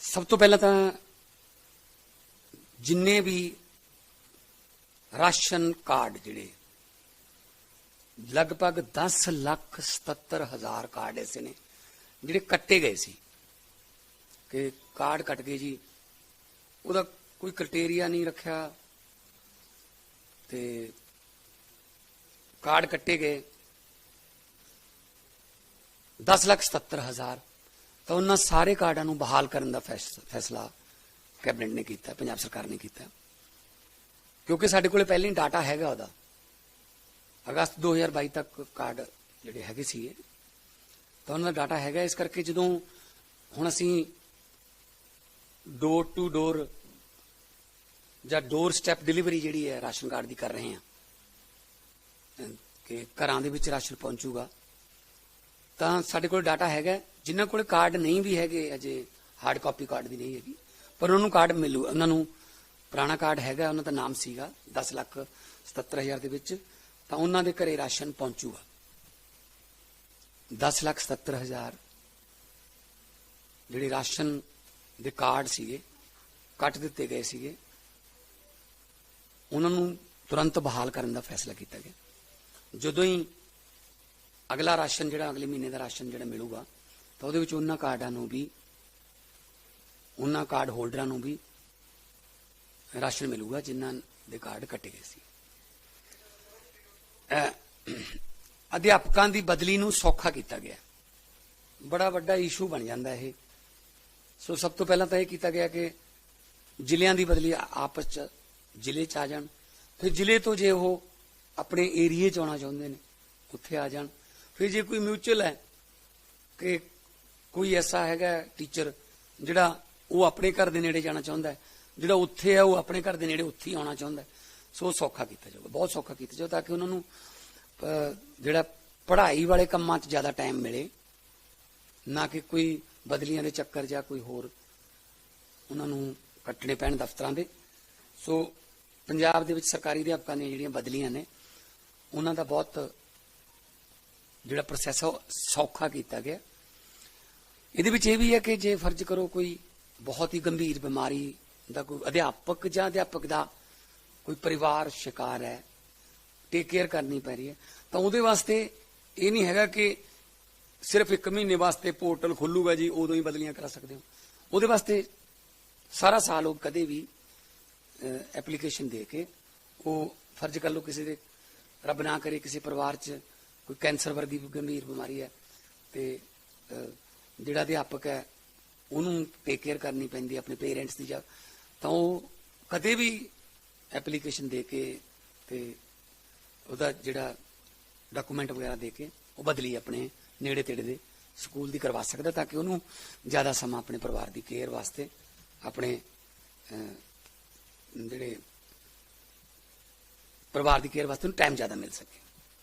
ਸਭ ਤੋਂ ਪਹਿਲਾਂ ਤਾਂ ਜਿੰਨੇ ਵੀ ਰਾਸ਼ਨ ਕਾਰਡ ਜਿਹੜੇ, ਲਗਭਗ 10 ਲੱਖ 77 ਹਜ਼ਾਰ ਕਾਰਡ ਐਸੇ ਨੇ, ਜਿਹੜੇ ਕੱਟੇ ਗਏ ਸੀ। ਕਿ ਕਾਰਡ ਕੱਟ ਗਏ ਜੀ, ਉਹਦਾ ਕੋਈ ਕ੍ਰਾਈਟੇਰੀਆ ਨਹੀਂ ਰੱਖਿਆ ਤੇ ਕਾਰਡ ਕੱਟੇ ਗਏ। 10 ਲੱਖ 77 ਹਜ਼ਾਰ ਤਾਂ ਉਹਨਾਂ ਸਾਰੇ ਕਾਰਡਾਂ ਨੂੰ ਬਹਾਲ ਕਰਨ ਦਾ ਫੈਸ- ਫੈਸਲਾ ਕੈਬਨਿਟ ਨੇ ਕੀਤਾ, ਪੰਜਾਬ ਸਰਕਾਰ ਨੇ ਕੀਤਾ। ਕਿਉਂਕਿ ਸਾਡੇ ਕੋਲੇ ਪਹਿਲਾਂ ਹੀ ਡਾਟਾ ਹੈਗਾ ਉਹਦਾ। ਅਗਸਤ 2022 ਤੱਕ ਕਾਰਡ ਜਿਹੜੇ ਹੈਗੇ ਸੀ ਤਾਂ ਉਹਨਾਂ ਦਾ ਡਾਟਾ ਹੈਗਾ। ਇਸ ਕਰਕੇ ਜਦੋਂ ਹੁਣ ਅਸੀਂ ਡੋਰ ਟੂ ਡੋਰ ਜਾਂ ਡੋਰ ਸਟੈਪ ਡਿਲੀਵਰੀ ਜਿਹੜੀ ਹੈ, ਰਾਸ਼ਨ ਕਾਰਡ ਦੀ ਕਰ ਰਹੇ ਹਾਂ ਕਿ ਘਰਾਂ ਦੇ ਵਿੱਚ ਰਾਸ਼ਨ ਪਹੁੰਚੂਗਾ, ਤਾਂ ਸਾਡੇ ਕੋਲ ਡਾਟਾ ਹੈਗਾ। ਜਿਨ੍ਹਾਂ ਕੋਲ ਕਾਰਡ ਨਹੀਂ ਵੀ ਹੈਗੇ, ਅਜੇ ਹਾਰਡ ਕਾਪੀ ਕਾਰਡ ਵੀ ਨਹੀਂ ਹੈਗੀ, ਪਰ ਉਹਨਾਂ ਨੂੰ ਕਾਰਡ ਮਿਲੂ। ਉਹਨਾਂ ਨੂੰ ਪੁਰਾਣਾ ਕਾਰਡ ਹੈਗਾ, ਉਹਨਾਂ ਦਾ ਨਾਮ ਸੀਗਾ 10 ਲੱਖ 77000 ਦੇ ਵਿੱਚ, ਤਾਂ ਉਹਨਾਂ ਦੇ ਘਰੇ ਰਾਸ਼ਨ ਪਹੁੰਚੂਗਾ। 10 ਲੱਖ 77000 ਜਿਹੜੇ ਰਾਸ਼ਨ ਦੇ ਕਾਰਡ ਸੀਗੇ, ਕੱਟ ਦਿੱਤੇ ਗਏ ਸੀਗੇ, ਉਹਨਾਂ ਨੂੰ ਤੁਰੰਤ ਬਹਾਲ ਕਰਨ ਦਾ ਫੈਸਲਾ ਕੀਤਾ ਗਿਆ। ਜਦੋਂ ਹੀ ਅਗਲਾ ਰਾਸ਼ਨ ਜਿਹੜਾ, ਅਗਲੇ ਮਹੀਨੇ ਦਾ ਰਾਸ਼ਨ ਜਿਹੜਾ ਮਿਲੂਗਾ ਤਾਂ ਉਹਦੇ ਵਿੱਚ ਉਹਨਾਂ ਕਾਰਡਾਂ ਨੂੰ ਵੀ, ਉਹਨਾਂ ਕਾਰਡ ਹੋਲਡਰਾਂ ਨੂੰ ਵੀ ਰਾਸ਼ਨ ਮਿਲੂਗਾ ਜਿਨ੍ਹਾਂ ਦੇ ਕਾਰਡ ਕੱਟੇ ਗਏ ਸੀ। ਅਧਿਆਪਕਾਂ ਦੀ ਬਦਲੀ ਨੂੰ ਸੌਖਾ ਕੀਤਾ ਗਿਆ। ਬੜਾ ਵੱਡਾ ਇਸ਼ੂ ਬਣ ਜਾਂਦਾ ਇਹ। ਸੋ ਸਭ ਤੋਂ ਪਹਿਲਾਂ ਤਾਂ ਇਹ ਕੀਤਾ ਗਿਆ ਕਿ ਜ਼ਿਲ੍ਹਿਆਂ ਦੀ ਬਦਲੀ ਆਪਸ ਚ ਜ਼ਿਲ੍ਹੇ ਚ ਆ ਜਾਣ। ਫਿਰ ਜ਼ਿਲ੍ਹੇ ਤੋਂ ਜੇ ਉਹ ਆਪਣੇ ਏਰੀਏ ਚ ਆਉਣਾ ਚਾਹੁੰਦੇ ਨੇ, ਉੱਥੇ ਆ ਜਾਣ। ਫਿਰ ਜੇ ਕੋਈ ਮਿਊਚੁਅਲ ਹੈ ਕਿ ਕੋਈ ਐਸਾ ਹੈਗਾ ਟੀਚਰ ਜਿਹੜਾ ਉਹ ਆਪਣੇ ਘਰ ਦੇ ਨੇੜੇ ਜਾਣਾ ਚਾਹੁੰਦਾ ਹੈ? ਜਿਹੜਾ ਉੱਥੇ ਹੈ ਉਹ ਆਪਣੇ ਘਰ ਦੇ ਨੇੜੇ ਉੱਥੇ ਹੀ ਆਉਣਾ ਚਾਹੁੰਦਾ ਸੋ ਉਹ ਸੌਖਾ ਕੀਤਾ ਜਾਊਗਾ, ਬਹੁਤ ਸੌਖਾ ਕੀਤਾ ਜਾਊਗਾ ਤਾਂ ਕਿ ਉਹਨਾਂ ਨੂੰ ਜਿਹੜਾ ਪੜ੍ਹਾਈ ਵਾਲੇ ਕੰਮਾਂ 'ਚ ਜ਼ਿਆਦਾ ਟਾਈਮ ਮਿਲੇ। ਨਾ ਕਿ ਕੋਈ ਬਦਲੀਆਂ ਦੇ ਚੱਕਰ ਜਾਂ ਕੋਈ ਹੋਰ ਉਹਨਾਂ ਨੂੰ ਕੱਟਣੇ ਪੈਣ ਦਫ਼ਤਰਾਂ ਦੇ। ਸੋ ਪੰਜਾਬ ਦੇ ਵਿੱਚ ਸਰਕਾਰੀ ਅਧਿਆਪਕਾਂ ਦੀਆਂ ਜਿਹੜੀਆਂ ਬਦਲੀਆਂ ਨੇ, ਉਹਨਾਂ ਦਾ ਬਹੁਤ ਜਿਹੜਾ ਪ੍ਰੋਸੈਸ ਆ ਉਹ ਸੌਖਾ ਕੀਤਾ ਗਿਆ। ਇਹਦੇ ਵਿੱਚ ਇਹ ਵੀ ਹੈ ਕਿ ਜੇ ਫਰਜ਼ ਕਰੋ ਕੋਈ ਬਹੁਤ ਹੀ ਗੰਭੀਰ ਬਿਮਾਰੀ ਦਾ ਕੋਈ ਅਧਿਆਪਕ ਜਾਂ ਅਧਿਆਪਕ ਦਾ ਕੋਈ ਪਰਿਵਾਰ ਸ਼ਿਕਾਰ ਹੈ ਟੇਕ ਕੇਅਰ ਕਰਨੀ ਪੈ ਰਹੀ ਹੈ, ਤਾਂ ਉਹਦੇ ਵਾਸਤੇ ਇਹ ਨਹੀਂ ਹੈਗਾ ਕਿ ਸਿਰਫ ਇੱਕ ਮਹੀਨੇ ਵਾਸਤੇ ਪੋਰਟਲ ਖੁੱਲੂਗਾ ਜੀ, ਉਦੋਂ ਹੀ ਬਦਲੀਆਂ ਕਰਾ ਸਕਦੇ ਹੋ। ਉਹਦੇ ਵਾਸਤੇ ਸਾਰਾ ਸਾਲ ਉਹ ਕਦੇ ਵੀ ਐਪਲੀਕੇਸ਼ਨ ਦੇ ਕੇ ਉਹ ਫਰਜ਼ ਕਰ ਲਓ ਕਿਸੇ ਦੇ, ਰੱਬ ਨਾ ਕਰੇ ਕਿਸੇ ਪਰਿਵਾਰ 'ਚ ਕੋਈ ਕੈਂਸਰ ਵਰਗੀ ਗੰਭੀਰ ਬਿਮਾਰੀ ਹੈ ਤੇ ਜਿਹੜਾ ਅਧਿਆਪਕ ਹੈ, ਉਹਨੂੰ ਟੇਕ ਕੇਅਰ ਕਰਨੀ ਪੈਂਦੀ ਆਪਣੇ ਪੇਰੈਂਟਸ ਦੀ ਜਾਂ ਤਾਂ ਉਹ ਕਦੇ ਵੀ ਐਪਲੀਕੇਸ਼ਨ ਦੇ ਕੇ ਤੇ ਉਹਦਾ ਜਿਹੜਾ ਡਾਕੂਮੈਂਟ ਵਗੈਰਾ ਦੇ ਕੇ ਉਹ ਬਦਲੀ ਆਪਣੇ ਨੇੜੇ ਤੇੜੇ ਦੇ ਸਕੂਲ ਦੀ ਕਰਵਾ ਸਕਦਾ ਤਾਂ ਕਿ ਉਹਨੂੰ ਜ਼ਿਆਦਾ ਸਮਾਂ ਆਪਣੇ ਪਰਿਵਾਰ ਦੀ ਕੇਅਰ ਵਾਸਤੇ ਆਪਣੇ ਜਿਹੜੇ ਪਰਿਵਾਰ ਦੀ ਕੇਅਰ ਵਾਸਤੇ ਉਹਨੂੰ ਟਾਈਮ ਜ਼ਿਆਦਾ ਮਿਲ ਸਕੇ।